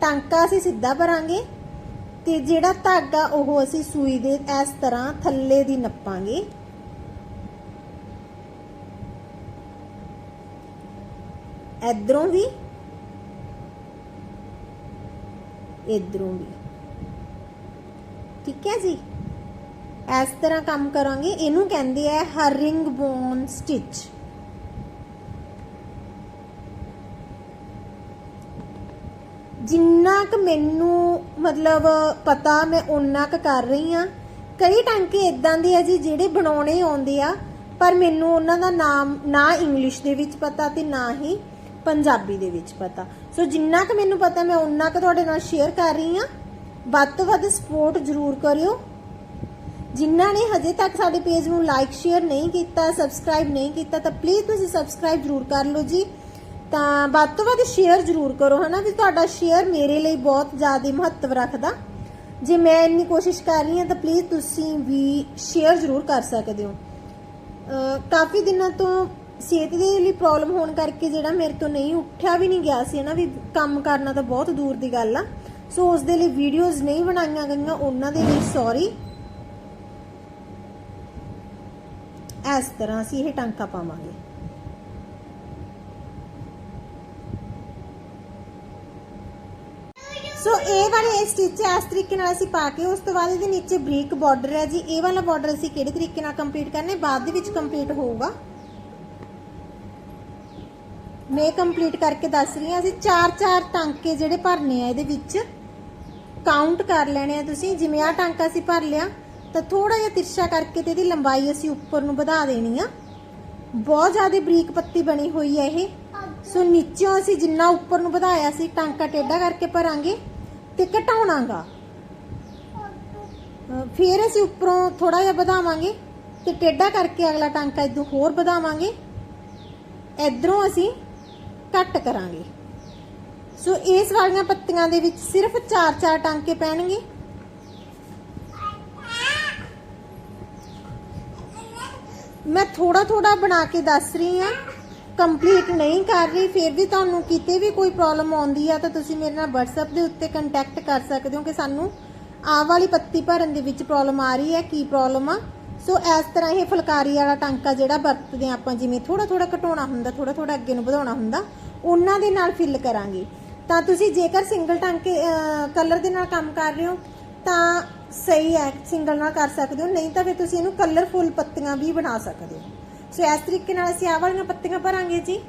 ਟਾਂਕਾ ਅਸੀਂ ਸਿੱਧਾ ਭਰਾਂਗੇ ਤੇ ਜਿਹੜਾ ਧਾਗਾ ਉਹ ਅਸੀਂ ਸੂਈ ਦੇ ਇਸ ਤਰ੍ਹਾਂ ਥੱਲੇ ਦੀ ਨੱਪਾਂਗੇ। ਇਧਰੋਂ ਵੀ ਇਧਰੋਂ ਵੀ। ਠੀਕ ਹੈ ਜੀ? ਇਸ ਤਰ੍ਹਾਂ ਕੰਮ ਕਰਾਂਗੇ। ਇਹਨੂੰ ਕਹਿੰਦੇ ਆ ਹਰਿੰਗ ਬੋਨ ਸਟਿਚ। ਜਿੰਨਾ ਕੁ ਮੈਨੂੰ ਮਤਲਬ ਪਤਾ ਮੈਂ ਓਨਾ ਕੁ ਕਰ ਰਹੀ ਆ ਕਈ ਟਾਂਕੇ ਇਦਾਂ ਦੇ ਆ ਜੀ ਜਿਹੜੇ ਬਣਾਉਣੇ ਆਉਂਦੇ ਆ, ਪਰ ਮੈਨੂੰ ਉਹਨਾਂ ਦਾ ਨਾਮ ਨਾ ਇੰਗਲਿਸ਼ ਦੇ ਵਿੱਚ ਪਤਾ ਤੇ ਨਾ ਹੀ ਪੰਜਾਬੀ ਦੇ ਵਿੱਚ ਪਤਾ। ਸੋ ਜਿੰਨਾ ਕੁ ਮੈਨੂੰ ਪਤਾ ਮੈਂ ਉਨਾ ਕੁ ਤੁਹਾਡੇ ਨਾਲ ਸ਼ੇਅਰ ਕਰ ਰਹੀ ਆ ਵੱਧ ਤੋਂ ਵੱਧ ਸਪੋਰਟ ਜ਼ਰੂਰ ਕਰਿਓ। ਜਿਨ੍ਹਾਂ ਨੇ ਹਜੇ ਤੱਕ ਸਾਡੇ ਪੇਜ ਨੂੰ ਲਾਈਕ ਸ਼ੇਅਰ ਨਹੀਂ ਕੀਤਾ ਸਬਸਕ੍ਰਾਈਬ ਨਹੀਂ ਕੀਤਾ, ਤਾਂ ਪਲੀਜ਼ ਤੁਸੀਂ ਸਬਸਕ੍ਰਾਈਬ ਜ਼ਰੂਰ ਕਰ ਲਓ ਜੀ। ਤਾਂ ਵੱਧ ਤੋਂ ਵੱਧ ਸ਼ੇਅਰ ਜ਼ਰੂਰ ਕਰੋ, ਹਨਾ? ਵੀ ਤੁਹਾਡਾ ਸ਼ੇਅਰ ਮੇਰੇ ਲਈ ਬਹੁਤ ਜ਼ਿਆਦਾ ਮਹੱਤਵ ਰੱਖਦਾ। ਜੇ ਮੈਂ ਇੰਨੀ ਕੋਸ਼ਿਸ਼ ਕਰ ਰਹੀ ਹਾਂ, ਤਾਂ ਪਲੀਜ਼ ਤੁਸੀਂ ਵੀ ਸ਼ੇਅਰ ਜ਼ਰੂਰ ਕਰ ਸਕਦੇ ਹੋ। ਕਾਫੀ ਦਿਨਾਂ ਤੋਂ ਸਿਹਤ ਦੇ ਲਈ ਪ੍ਰੋਬਲਮ ਹੋਣ ਕਰਕੇ ਜਿਹੜਾ ਮੇਰੇ ਤੋਂ ਨਹੀਂ ਉੱਠਿਆ ਵੀ ਨਹੀਂ ਗਿਆ ਸੀ ਨਾ ਵੀ ਕੰਮ ਕਰਨਾ ਤਾਂ ਬਹੁਤ ਦੂਰ ਦੀ ਗੱਲ ਆ। ਸੋ ਉਸ ਦੇ ਲਈ ਵੀਡੀਓਜ਼ ਨਹੀਂ ਬਣਾਈਆਂ ਗਈਆਂ, ਉਹਨਾਂ ਦੇ ਲਈ ਸੌਰੀ ਇਸ ਤਰ੍ਹਾਂ ਅਸੀਂ ਇਹ ਟਾਂਕਾ ਪਾਵਾਂਗੇ। ਸੋ ਇਹ ਵਾਲੇ ਸਟਿਚ ਇਸ ਤਰੀਕੇ ਨਾਲ ਅਸੀਂ ਪਾ ਕੇ ਉਸ ਤੋਂ ਬਾਅਦ ਇਹਦੇ ਨੀਚੇ ਬਰੀਕ ਬਾਰਡਰ ਹੈ ਜੀ। ਇਹ ਵਾਲਾ ਬਾਰਡਰ ਅਸੀਂ ਕਿਹੜੇ ਤਰੀਕੇ ਨਾਲ ਕੰਪਲੀਟ ਕਰਨਾ ਹੈ? ਬਾਅਦ ਦੇ ਵਿੱਚ ਕੰਪਲੀਟ ਹੋਊਗਾ। ਮੈਂ ਕੰਪਲੀਟ ਕਰਕੇ ਦੱਸ ਰਹੀ ਹਾਂ, ਅਸੀਂ ਚਾਰ ਚਾਰ ਟਾਂਕੇ ਜਿਹੜੇ ਭਰਨੇ ਆ ਇਹਦੇ ਵਿੱਚ ਕਾਊਂਟ ਕਰ ਲੈਣੇ ਆ ਤੁਸੀਂ। ਜਿਵੇਂ ਆ ਟਾਂਕਾ ਅਸੀਂ ਭਰ ਲਿਆ, ਤਾਂ ਥੋੜਾ ਜਿਹਾ ਤਿਰਛਾ ਕਰਕੇ ਤੇ ਇਹਦੀ ਲੰਬਾਈ ਅਸੀਂ ਉੱਪਰ ਨੂੰ ਵਧਾ ਦੇਣੀ ਆ। ਬਹੁਤ ਜ਼ਿਆਦਾ ਬਰੀਕ ਪੱਤੀ ਬਣੀ ਹੋਈ ਹੈ ਇਹ। ਸੋ ਨੀਚੋਂ ਅਸੀਂ ਜਿੰਨਾ ਉੱਪਰ ਨੂੰ ਵਧਾਇਆ ਸੀ, ਟਾਂਕਾ ਟੇਢਾ ਕਰਕੇ ਭਰਾਂਗੇ ਤੇ ਘਟਾਉਣਾਗਾ। ਫਿਰ ਅਸੀਂ ਉੱਪਰੋਂ ਥੋੜਾ ਜਿਹਾ ਵਧਾਵਾਂਗੇ ਤੇ ਟੇਢਾ ਕਰਕੇ ਅਗਲਾ ਟਾਂਕਾ ਇਦੋਂ ਹੋਰ ਵਧਾਵਾਂਗੇ। ਇਧਰੋਂ ਅਸੀਂ ਕੱਟ ਕਰਾਂਗੇ। ਸੋ ਇਸ ਵਾਲੀਆਂ ਪੱਤੀਆਂ ਦੇ ਵਿੱਚ ਸਿਰਫ 4-4 ਟਾਂਕੇ ਪੈਣਗੇ। ਮੈਂ ਥੋੜਾ ਥੋੜਾ ਬਣਾ ਕੇ ਦੱਸ ਰਹੀ ਹਾਂ। ਕੰਪਲੀਟ ਨਹੀਂ ਕਰ ਰਹੀ, ਫਿਰ ਵੀ ਤੁਹਾਨੂੰ ਕਿਤੇ ਵੀ ਕੋਈ ਪ੍ਰੋਬਲਮ ਆਉਂਦੀ ਆ ਤਾਂ ਤੁਸੀਂ ਮੇਰੇ ਨਾਲ WhatsApp ਦੇ ਉੱਤੇ ਕੰਟੈਕਟ ਕਰ ਸਕਦੇ ਹੋ ਕਿ ਸਾਨੂੰ ਆਹ ਵਾਲੀ ਪੱਤੀ ਭਰਨ ਦੇ ਵਿੱਚ ਪ੍ਰੋਬਲਮ ਆ ਰਹੀ ਹੈ, ਕੀ ਪ੍ਰੋਬਲਮ ਆ? ਸੋ ਇਸ ਤਰ੍ਹਾਂ ਇਹ ਫੁਲਕਾਰੀ ਵਾਲਾ ਟਾਂਕਾ ਜਿਹੜਾ ਵਰਤਦੇ ਆ ਆਪਾਂ, ਜਿਵੇਂ ਥੋੜਾ ਥੋੜਾ ਘਟਾਉਣਾ ਹੁੰਦਾ ਥੋੜਾ ਥੋੜਾ ਅੱਗੇ ਨੂੰ ਵਧਾਉਣਾ ਹੁੰਦਾ, ਉਹਨਾਂ ਦੇ ਨਾਲ ਫਿਲ ਕਰਾਂਗੇ। ਤਾਂ ਤੁਸੀਂ ਜੇਕਰ ਸਿੰਗਲ ਟਾਂਕੇ ਕਲਰ ਦੇ ਨਾਲ ਕੰਮ ਕਰ ਰਹੇ ਹੋ, ਤਾਂ ਸਹੀ ਹੈ ਸਿੰਗਲ ਨਾਲ ਕਰ ਸਕਦੇ ਹੋ, ਨਹੀਂ ਤਾਂ ਫਿਰ ਤੁਸੀਂ ਇਹਨੂੰ ਕਲਰਫੁਲ ਪੱਤੀਆਂ ਵੀ ਬਣਾ ਸਕਦੇ ਹੋ। ਸੋ ਇਸ ਤਰੀਕੇ ਨਾਲ ਅਸੀਂ ਆਹ ਵਾਲੀਆਂ ਪੱਤੀਆਂ ਭਰਾਂਗੇ ਜੀ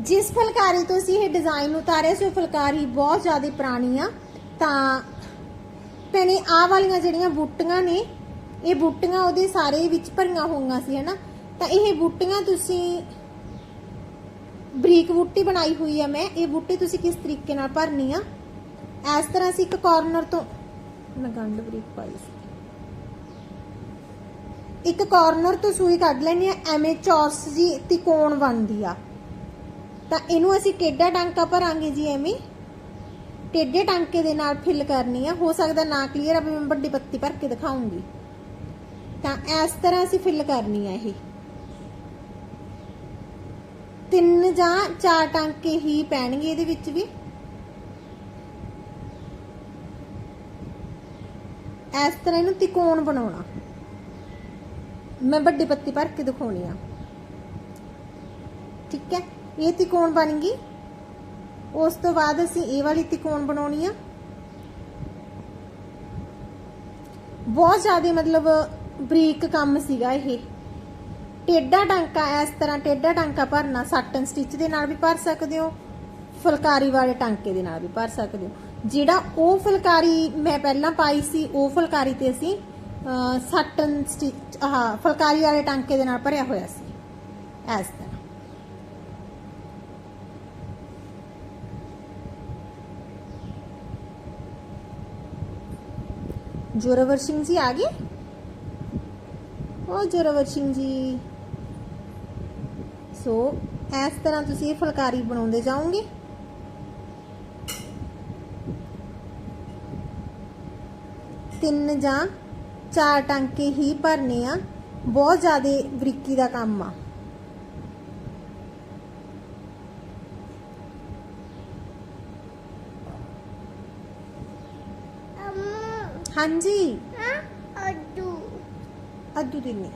ਜਿਸ ਫੁਲਕਾਰੀ ਤੋਂ ਅਸੀਂ ਇਹ ਡਿਜ਼ਾਈਨ ਉਤਾਰਿਆ ਸੀ ਉਹ ਫੁਲਕਾਰੀ ਬਹੁਤ ਜ਼ਿਆਦਾ ਪੁਰਾਣੀ ਆ ਤਾਂ ਭੈਣੇ ਆਹ ਵਾਲੀਆਂ ਜਿਹੜੀਆਂ ਬੂਟੀਆਂ ਨੇ ਇਹ ਬੂਟੀਆਂ ਉਹਦੇ ਸਾਰੇ ਵਿੱਚ ਭਰੀਆਂ ਹੋਈਆਂ ਸੀ ਹਨਾ ਤਾਂ ਇਹ ਬੂਟੀਆਂ ਤੁਸੀਂ ਬਰੀਕ ਬੂਟੀ ਬਣਾਈ ਹੋਈ ਆ ਮੈਂ ਇਹ ਬੂਟੀ ਤੁਸੀਂ ਕਿਸ ਤਰੀਕੇ ਨਾਲ ਭਰਨੀ ਆ ਇਸ ਤਰ੍ਹਾਂ ਅਸੀਂ ਇੱਕ ਕਾਰਨਰ ਤੋਂ ਮੈਂ ਗੰਢ ਬਰੀਕ ਪਾਈ ਸੀ ਇੱਕ ਕਾਰਨਰ ਤੋਂ ਸੂਈ ਕੱਢ ਲੈਣੀ ਆ ਐਵੇਂ ਚੌਰਸ ਜੀ ਤਿਕੋਣ ਬਣਦੀ ਆ। ਤਾਂ ਇਹਨੂੰ ਅਸੀਂ ਟੇਢਾ ਟਾਂਕਾ ਭਰਾਂਗੇ ਜੀ ਐਵੇਂ। ਟੇਢੇ ਟਾਂਕੇ ਦੇ ਨਾਲ ਫਿਲ ਕਰਨੀ ਆ। ਹੋ ਸਕਦਾ ਨਾ ਕਲੀਅਰ ਆ ਮੈਂ ਵੱਡੀ ਪੱਤੀ ਭਰ ਕੇ ਦਿਖਾਉਂਗੀ। ਤਾਂ ਇਸ ਤਰ੍ਹਾਂ ਅਸੀਂ ਫਿਲ ਕਰਨੀ ਆ ਇਹ। ਤਿੰਨ ਜਾਂ ਚਾਰ ਟਾਂਕੇ ਹੀ ਪੈਣਗੇ ਇਹਦੇ ਵਿੱਚ ਵੀ। ਇਸ ਤਰ੍ਹਾਂ ਇਹਨੂੰ ਤਿਕੋਣ ਬਣਾਉਣਾ। ਮੈਂ ਵੱਡੀ ਪੱਤੀ ਭਰ ਕੇ ਦਿਖਾਉਣੀ ਆ। ਠੀਕ ਹੈ? ਇਹ ਤਿਕੋਣ ਬਣ ਗਈ। ਉਸ ਤੋਂ ਬਾਅਦ ਅਸੀਂ ਇਹ ਵਾਲੀ ਤਿਕੋਣ ਬਣਾਉਣੀ ਆ। ਬਹੁਤ ਜ਼ਿਆਦਾ ਮਤਲਬ ਬਰੀਕ ਕੰਮ ਸੀਗਾ ਇਹ। ਟੇਡਾ ਟਾਂਕਾ ਇਸ ਤਰ੍ਹਾਂ ਟੇਡਾ ਟਾਂਕਾ ਭਰਨਾ ਸਾਟਨ ਸਟਿਚ ਦੇ ਨਾਲ ਵੀ ਭਰ ਸਕਦੇ ਹੋ, ਫੁਲਕਾਰੀ ਵਾਲੇ ਟਾਂਕੇ ਦੇ ਨਾਲ ਵੀ ਭਰ ਸਕਦੇ ਹੋ। ਜਿਹੜਾ ਉਹ ਫੁਲਕਾਰੀ ਮੈਂ ਪਹਿਲਾਂ ਪਾਈ ਸੀ, ਉਹ ਫੁਲਕਾਰੀ ਤੇ ਅਸੀਂ ਸਾਟਨ ਸਟਿਚ ਆਹ ਫੁਲਕਾਰੀ ਵਾਲੇ ਟਾਂਕੇ ਦੇ ਨਾਲ ਭਰਿਆ ਹੋਇਆ ਸੀ ਇਸ ਤਰ੍ਹਾਂ ਜੋਰਾਵਰ ਸਿੰਘ ਜੀ ਆ ਗਏ ਉਹ ਜੋਰਾਵਰ ਸਿੰਘ ਜੀ ਸੋ ਇਸ ਤਰ੍ਹਾਂ ਤੁਸੀਂ ਇਹ ਫੁਲਕਾਰੀ ਬਣਾਉਂਦੇ ਜਾਓਗੇ ਤਿੰਨ ਜਾਂ ਚਾਰ ਟਾਂਕੇ ਹੀ ਭਰਨੇ ਆ। ਬਹੁਤ ਜ਼ਿਆਦਾ ਬਰੀਕੀ ਦਾ ਕੰਮ ਆ। ਹਾਂਜੀ। ਹਾਂ ਅੱਡੂ ਦਿੰਨੀ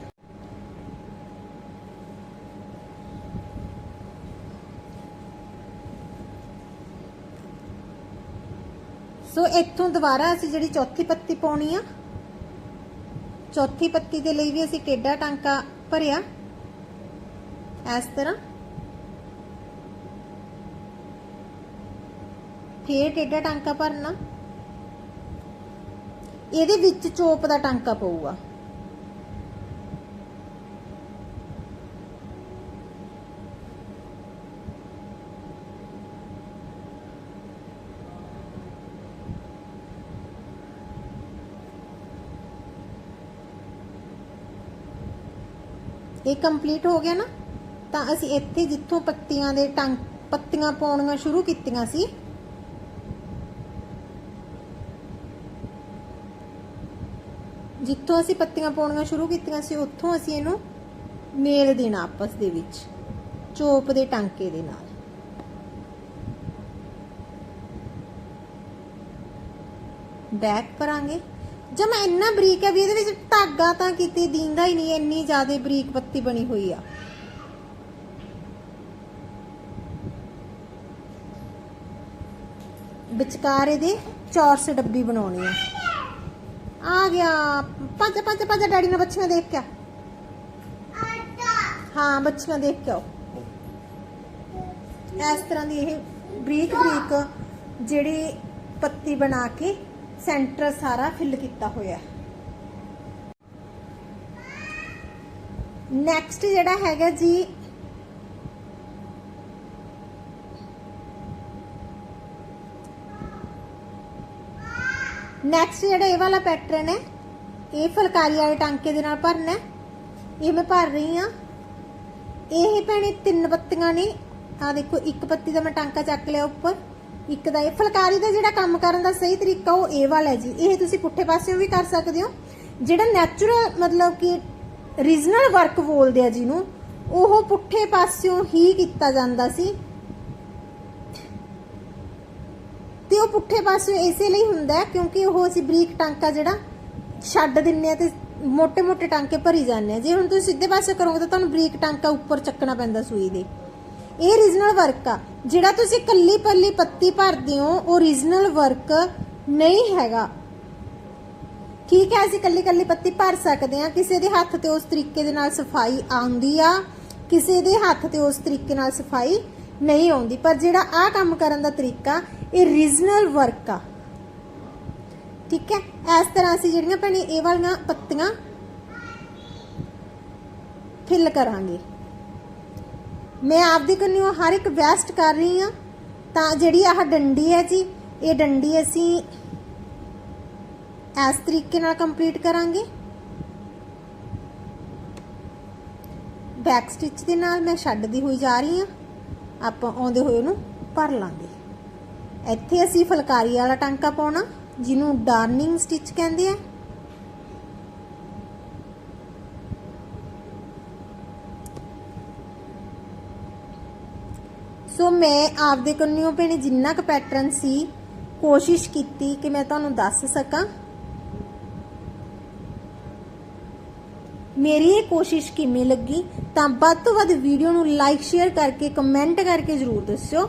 ਸੋ ਇੱਥੋਂ ਦੁਬਾਰਾ ਅਸੀਂ ਜਿਹੜੀ ਚੌਥੀ ਪੱਤੀ ਪਾਉਣੀ ਆ ਚੌਥੀ ਪੱਤੀ ਦੇ ਲਈ ਵੀ ਅਸੀਂ ਟੇਡਾ ਟਾਂਕਾ ਭਰਿਆ। ਇਸ ਤਰ੍ਹਾਂ। ਫੇਰ ਟੇਡਾ ਟਾਂਕਾ ਭਰਨਾ। ਇਹਦੇ ਵਿੱਚ ਚੋਪ ਦਾ ਟਾਂਕਾ ਪਊਗਾ। ਇਹ ਕੰਪਲੀਟ ਹੋ ਗਿਆ ਨਾ, ਤਾਂ ਅਸੀਂ ਇੱਥੇ ਜਿੱਥੋਂ ਪੱਤੀਆਂ ਦੇ ਟੰਗ, ਪੱਤੀਆਂ ਪਾਉਣੀਆਂ ਸ਼ੁਰੂ ਕੀਤੀਆਂ ਸੀ। ਜਿੱਥੋਂ ਅਸੀਂ ਪੱਤੀਆਂ ਪਾਉਣੀਆਂ ਸ਼ੁਰੂ ਕੀਤੀਆਂ ਸੀ, ਉੱਥੋਂ ਅਸੀਂ ਇਹਨੂੰ ਮੇਲ ਦੇਣਾ ਆਪਸ ਦੇ ਵਿੱਚ, ਚੋਪ ਦੇ ਟਾਂਕੇ ਦੇ ਨਾਲ। ਬੈਕ ਕਰਾਂਗੇ। ਜਦ ਇੰਨਾ ਬਰੀਕ ਹੈ ਵੀ ਇਹਦੇ ਵਿੱਚ ਧਾਗਾ ਤਾਂ ਕਿਤੇ ਦੀਂਦਾ ਹੀ ਨਹੀਂ ਇੰਨੀ ਜ਼ਿਆਦਾ ਬਰੀਕ ਪੱਤੀ ਬਣੀ ਹੋਈ ਆ। ਵਿਚਕਾਰ ਇਹਦੇ ਚੌਰਸ ਡੱਬੀ ਬਣਾਉਣੀ ਆ। ਆ ਗਿਆ ਭੱਜ ਭੱਜ ਭੱਜ ਡੈਡੀ ਨੇ ਬੱਚੀਆਂ ਦੇਖ ਕੇ ਹਾਂ ਬੱਚੀਆਂ ਦੇਖ ਕੇ ਆਓ। ਇਸ ਤਰ੍ਹਾਂ ਦੀ ਇਹ ਬਰੀਕ ਬਰੀਕ ਜਿਹੜੀ ਪੱਤੀ ਬਣਾ ਕੇ ਸੈਂਟਰ ਸਾਰਾ ਫਿਲ ਕੀਤਾ ਹੋਇਆ ਨੈਕਸਟ ਜਿਹੜਾ ਹੈਗਾ ਜੀ ਨੈਕਸਟ ਜਿਹੜਾ ਇਹ ਵਾਲਾ ਪੈਟਰਨ ਹੈ, ਇਹ ਫਲਕਾਰੀ ਵਾਲੇ ਟਾਂਕੇ ਦੇ ਨਾਲ ਭਰਨਾ ਇਹ ਮੈਂ ਭਰ ਰਹੀ ਆ ਇਹ ਭੈਣੇ ਤਿੰਨ ਪੱਤੀਆਂ ਨੇ। ਆ ਦੇਖੋ, ਇੱਕ ਪੱਤੀ ਦਾ ਮੈਂ ਟਾਂਕਾ ਚੱਕ ਲਿਆ ਉੱਪਰ। ਇੱਕ ਦਾ ਇਹ ਫਲਕਾਰੀ ਦਾ ਜਿਹੜਾ ਕੰਮ ਕਰਨ ਦਾ ਸਹੀ ਤਰੀਕਾ ਉਹ ਇਹ ਵਾਲਾ ਹੈ ਜੀ। ਇਹ ਤੁਸੀਂ ਪੁੱਠੇ ਪਾਸਿਓਂ ਵੀ ਕਰ ਸਕਦੇ ਹੋ। ਜਿਹੜਾ ਨੈਚੁਰਲ ਮਤਲਬ ਕਿ ਰੀਜਨਲ ਵਰਕ ਬੋਲਦੇ ਆ ਜਿਹਨੂੰ, ਉਹ ਪੁੱਠੇ ਪਾਸਿਓਂ ਹੀ ਕੀਤਾ ਜਾਂਦਾ ਸੀ। ਤੇ ਉਹ ਪੁੱਠੇ ਪਾਸਿਓਂ ਇਸੇ ਲਈ ਹੁੰਦਾ ਕਿਉਂਕਿ ਉਹ ਅਸੀਂ ਬਰੀਕ ਟਾਂਕਾ ਜਿਹੜਾ ਛੱਡ ਦਿੰਨੇ ਆ ਤੇ ਮੋٹے ਮੋٹے ਟਾਂਕੇ ਭਰੀ ਜਾਂਦੇ ਆ। ਜੇ ਹੁਣ ਤੁਸੀਂ ਸਿੱਧੇ ਪਾਸੇ ਕਰੋਗੇ ਤਾਂ ਤੁਹਾਨੂੰ ਬਰੀਕ ਟਾਂਕਾ ਉੱਪਰ ਚੱਕਣਾ ਪੈਂਦਾ ਸੂਈ ਦੇ। ਇਹ ਰੀਜਨਲ ਵਰਕ ਆ। ਜਿਹੜਾ ਤੁਸੀਂ ਕੱਲੀ ਪੱਲੀ ਪੱਤੀ ਭਰਦੇ ਹੋ, ਉਹ ਰੀਜਨਲ ਵਰਕ ਨਹੀਂ ਹੈਗਾ। ਠੀਕ ਹੈ ਅਸੀਂ ਕੱਲੀ ਕੱਲੀ ਪੱਤੀ ਭਰ ਸਕਦੇ ਆ। ਕਿਸੇ ਦੇ ਹੱਥ ਤੇ ਉਸ ਤਰੀਕੇ ਦੇ ਨਾਲ ਸਫ਼ਾਈ ਆਉਂਦੀ ਆ, ਕਿਸੇ ਦੇ ਹੱਥ ਤੇ ਉਸ ਤਰੀਕੇ ਨਾਲ ਸਫ਼ਾਈ ਨਹੀਂ ਆਉਂਦੀ। ਪਰ ਜਿਹੜਾ ਆ ਕੰਮ ਕਰਨ ਦਾ ਤਰੀਕਾ, ਇਹ ਰੀਜਨਲ ਵਰਕ ਆ। ਠੀਕ ਹੈ? ਇਸ ਤਰ੍ਹਾਂ ਅਸੀਂ ਜਿਹੜੀਆਂ ਭੈਣੇ ਇਹ ਵਾਲੀਆਂ ਪੱਤੀਆਂ ਫਿਲ ਕਰਾਂਗੇ। ਮੈਂ ਆਪਦੀ ਕੰਨਿਓ ਹਰ ਇੱਕ ਵੈਸਟ ਕਰ ਰਹੀ ਆ ਤਾਂ ਜਿਹੜੀ ਆਹ ਡੰਡੀ ਹੈ ਜੀ, ਇਹ ਡੰਡੀ ਅਸੀਂ ਇਸ ਤਰੀਕੇ ਨਾਲ ਕੰਪਲੀਟ ਕਰਾਂਗੇ। ਬੈਕ ਸਟਿਚ ਦੇ ਨਾਲ ਮੈਂ ਛੱਡਦੀ ਹੋਈ ਜਾ ਰਹੀ ਆ ਆਪਾਂ ਆਉਂਦੇ ਹੋਏ ਉਹਨੂੰ ਭਰ ਲਾਂਗੇ। ਇੱਥੇ ਅਸੀਂ ਫੁਲਕਾਰੀ ਵਾਲਾ ਟਾਂਕਾ ਪਾਉਣਾ, ਜਿਹਨੂੰ ਡਾਰਨਿੰਗ ਸਟਿਚ ਕਹਿੰਦੇ ਆ। ਸੋ ਮੈਂ ਆਪਦੇ ਕੰਨਿਓ ਭੈਣੇ ਜਿੰਨਾ ਕੁ ਪੈਟਰਨ ਸੀ, ਕੋਸ਼ਿਸ਼ ਕੀਤੀ ਕਿ ਮੈਂ ਤੁਹਾਨੂੰ ਦੱਸ ਸਕਾਂ। ਮੇਰੀ ਇਹ ਕੋਸ਼ਿਸ਼ ਕਿਵੇਂ ਲੱਗੀ, ਤਾਂ ਵੱਧ ਤੋਂ ਵੱਧ ਵੀਡੀਓ ਨੂੰ ਲਾਈਕ ਸ਼ੇਅਰ ਕਰਕੇ ਕਮੈਂਟ ਕਰਕੇ ਜਰੂਰ ਦੱਸਿਓ।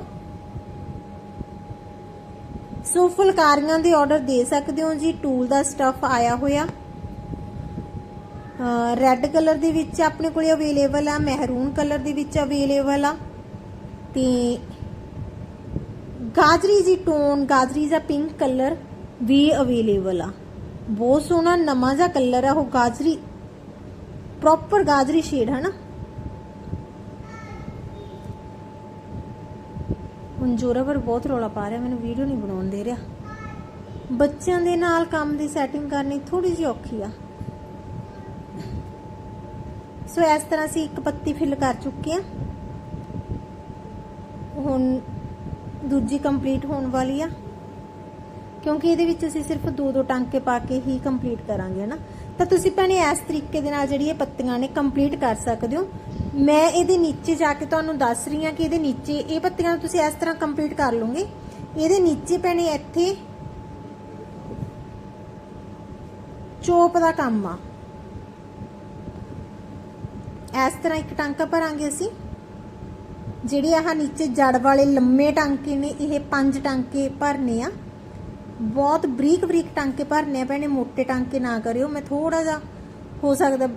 ਸੋ ਫੁਲਕਾਰੀਆਂ ਦੇ ਆਰਡਰ ਦੇ ਸਕਦੇ ਹੋ ਜੀ ਟੂਲ ਦਾ ਸਟਫ ਆਇਆ ਹੋਇਆ। ਰੈੱਡ ਕਲਰ ਦੇ ਵਿੱਚ ਆਪਣੇ ਕੋਲੇ ਅਵੇਲੇਬਲ ਆ ਮਹਿਰੂਨ ਕਲਰ ਦੇ ਵਿੱਚ ਅਵੇਲੇਬਲ ਆ। ਤੇ ਗਾਜਰੀ ਜੀ ਟੋਨ ਗਾਜਰੀ ਜਾਂ ਪਿੰਕ ਕਲਰ ਵੀ ਅਵੇਲੇਬਲ ਆ। ਬਹੁਤ ਸੋਹਣਾ ਨਵਾਂ ਜਿਹਾ ਕਲਰ ਆ ਉਹ ਗਾਜਰੀ ਪ੍ਰੋਪਰ ਗਾਜਰੀ ਸ਼ੇਡ ਹੈ ਨਾ ਹੁਣ ਜੋਰਾਵਰ ਬਹੁਤ ਰੌਲਾ ਪਾ ਰਿਹਾ, ਮੈਨੂੰ ਵੀਡੀਓ ਨਹੀਂ ਬਣਾਉਣ ਦੇ ਰਿਹਾ। ਬੱਚਿਆਂ ਦੇ ਨਾਲ ਕੰਮ ਦੀ ਸੈਟਿੰਗ ਕਰਨੀ ਥੋੜੀ ਜਿਹੀ ਔਖੀ ਆ। ਸੋ ਇਸ ਤਰ੍ਹਾਂ ਅਸੀਂ ਇੱਕ ਪੱਤੀ ਫਿਲ ਕਰ ਚੁੱਕੇ ਆ। ਹੁਣ ਦੂਜੀ ਕੰਪਲੀਟ ਹੋਣ ਵਾਲੀ ਆ। ਕਿਉਂਕਿ ਇਹਦੇ ਵਿੱਚ ਅਸੀਂ ਸਿਰਫ ਦੋ ਦੋ ਟਾਂਕੇ ਪਾ ਕੇ ਹੀ ਕੰਪਲੀਟ ਕਰਾਂਗੇ, ਹਨਾ? ਤਾਂ ਤੁਸੀਂ ਭੈਣੇ ਇਸ ਤਰੀਕੇ ਦੇ ਨਾਲ ਜਿਹੜੀ ਇਹ ਪੱਤੀਆਂ ਨੇ ਕੰਪਲੀਟ ਕਰ ਸਕਦੇ ਹੋ। ਮੈਂ ਇਹਦੇ ਨੀਚੇ ਜਾ ਕੇ ਤੁਹਾਨੂੰ ਦੱਸ ਰਹੀ ਹਾਂ ਕਿ ਇਹਦੇ ਨੀਚੇ ਇਹ ਪੱਤੀਆਂ ਨੂੰ ਤੁਸੀਂ ਇਸ ਤਰ੍ਹਾਂ ਕੰਪਲੀਟ ਕਰ ਲਓਗੇ। ਇਹਦੇ ਨੀਚੇ ਭੈਣੇ ਇੱਥੇ ਚੋਪ ਦਾ ਕੰਮ ਆ। ਇਸ ਤਰ੍ਹਾਂ ਇੱਕ ਟਾਂਕਾ ਭਰਾਂਗੇ ਅਸੀਂ। ਜਿਹੜੇ ਆਹ ਨੀਚੇ ਜੜ ਵਾਲੇ ਲੰਮੇ ਟਾਂਕੇ ਨੇ, ਇਹ ਪੰਜ ਟਾਂਕੇ ਭਰਨੇ ਆ। ਬਹੁਤ ਬਰੀਕ ਬਰੀਕ ਟਾਂਕੇ ਭਰਨੇ ਆ ਭੈਣੇ, ਮੋਟੇ ਟਾਂਕੇ ਨਾ ਕਰਿਓ, ਮੈਂ ਥੋੜਾ ਜਿਹਾ ਹੋ ਸਕਦਾ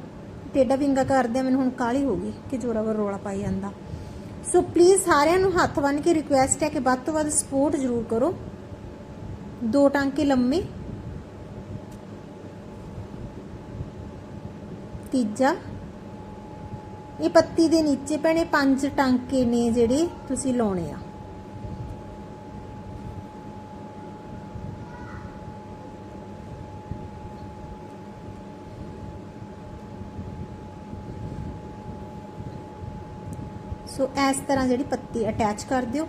ਟੇਡਾ ਵਿੰਗਾ ਕਰਦੇ ਮੈਨੂੰ ਹੁਣ ਕਾਲੀ ਹੋ ਗਈ ਕਿ ਜੋਰਾਵਰ ਰੋਲਾ ਪਾਈ ਜਾਂਦਾ। ਸੋ ਪਲੀਜ਼ ਸਾਰਿਆਂ ਨੂੰ ਹੱਥ ਬੰਨ ਕੇ ਰਿਕੁਐਸਟ ਹੈ ਕਿ ਵੱਧ ਤੋਂ ਵੱਧ ਸਪੋਰਟ ਜ਼ਰੂਰ ਕਰੋ। ਦੋ ਟਾਂਕੇ ਲੰਮੇ। ਤੀਜਾ। ਇਹ ਪੱਤੀ ਦੇ ਨੀਚੇ ਭੈਣੇ ਪੰਜ ਟਾਂਕੇ ਨੇ ਜਿਹੜੇ ਤੁਸੀਂ ਲਾਉਣੇ ਆ। ਸੋ ਇਸ ਤਰ੍ਹਾਂ ਜਿਹੜੀ ਪੱਤੀ ਅਟੈਚ ਕਰ ਦਿਓ।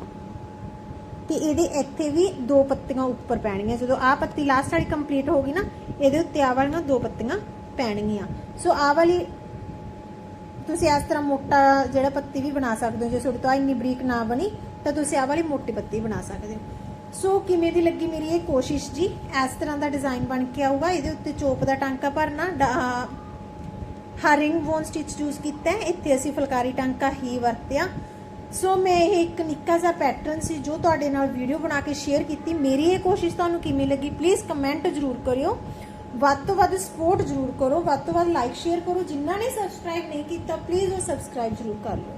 ਤੇ ਇਹਦੇ ਇੱਥੇ ਵੀ ਦੋ ਪੱਤੀਆਂ ਉੱਪਰ ਪੈਣਗੀਆਂ। ਜਦੋਂ ਆਹ ਪੱਤੀ ਲਾਸਟ ਵਾਲੀ ਕੰਪਲੀਟ ਹੋ ਗਈ ਨਾ, ਇਹਦੇ ਉੱਤੇ ਆਹ ਵਾਲੀਆਂ ਦੋ ਪੱਤੀਆਂ ਪੈਣਗੀਆਂ। ਸੋ ਆਹ ਵਾਲੀ ਤੁਸੀਂ ਇਸ ਤਰ੍ਹਾਂ ਮੋਟਾ ਜਿਹੜਾ ਪੱਤੀ ਵੀ ਬਣਾ ਸਕਦੇ ਹੋ, ਜੇ ਤੁਹਾਡੇ ਤੋਂ ਇੰਨੀ ਬਰੀਕ ਨਾ ਬਣੀ, ਤਾਂ ਤੁਸੀਂ ਆਹ ਵਾਲੀ ਮੋਟੀ ਪੱਤੀ ਬਣਾ ਸਕਦੇ ਹੋ। ਸੋ ਕਿਵੇਂ ਦੀ ਲੱਗੀ ਮੇਰੀ ਇਹ ਕੋਸ਼ਿਸ਼ ਜੀ? ਇਸ ਤਰ੍ਹਾਂ ਦਾ ਡਿਜ਼ਾਈਨ ਬਣ ਕੇ ਆਊਗਾ, ਇਹਦੇ ਉੱਤੇ ਚੋਪ ਦਾ ਟਾਂਕਾ ਭਰਨਾ, ਡਾ- ਹਰਿੰਗ ਵੋਨ ਸਟਿਚ ਯੂਜ਼ ਕੀਤਾ ਹੈ, ਇੱਥੇ ਅਸੀਂ ਫੁਲਕਾਰੀ ਟਾਂਕਾ ਹੀ ਵਰਤਿਆ। ਸੋ ਮੈਂ ਇਹ ਇੱਕ ਨਿੱਕਾ ਜਿਹਾ ਪੈਟਰਨ ਸੀ ਜੋ ਤੁਹਾਡੇ ਨਾਲ ਵੀਡੀਓ ਬਣਾ ਕੇ ਸ਼ੇਅਰ ਕੀਤੀ। ਮੇਰੀ ਇਹ ਕੋਸ਼ਿਸ਼ ਤੁਹਾਨੂੰ ਕਿਵੇਂ ਲੱਗੀ ਪਲੀਜ਼ ਕਮੈਂਟ ਜ਼ਰੂਰ ਕਰਿਓ। ਵੱਧ ਤੋਂ ਵੱਧ ਸਪੋਰਟ ਜ਼ਰੂਰ ਕਰੋ, ਵੱਧ ਤੋਂ ਵੱਧ ਲਾਈਕ ਸ਼ੇਅਰ ਕਰੋ। ਜਿਨ੍ਹਾਂ ਨੇ ਸਬਸਕ੍ਰਾਈਬ ਨਹੀਂ ਕੀਤਾ ਪਲੀਜ਼ ਉਹ ਸਬਸਕ੍ਰਾਈਬ ਜ਼ਰੂਰ ਕਰ ਲਓ।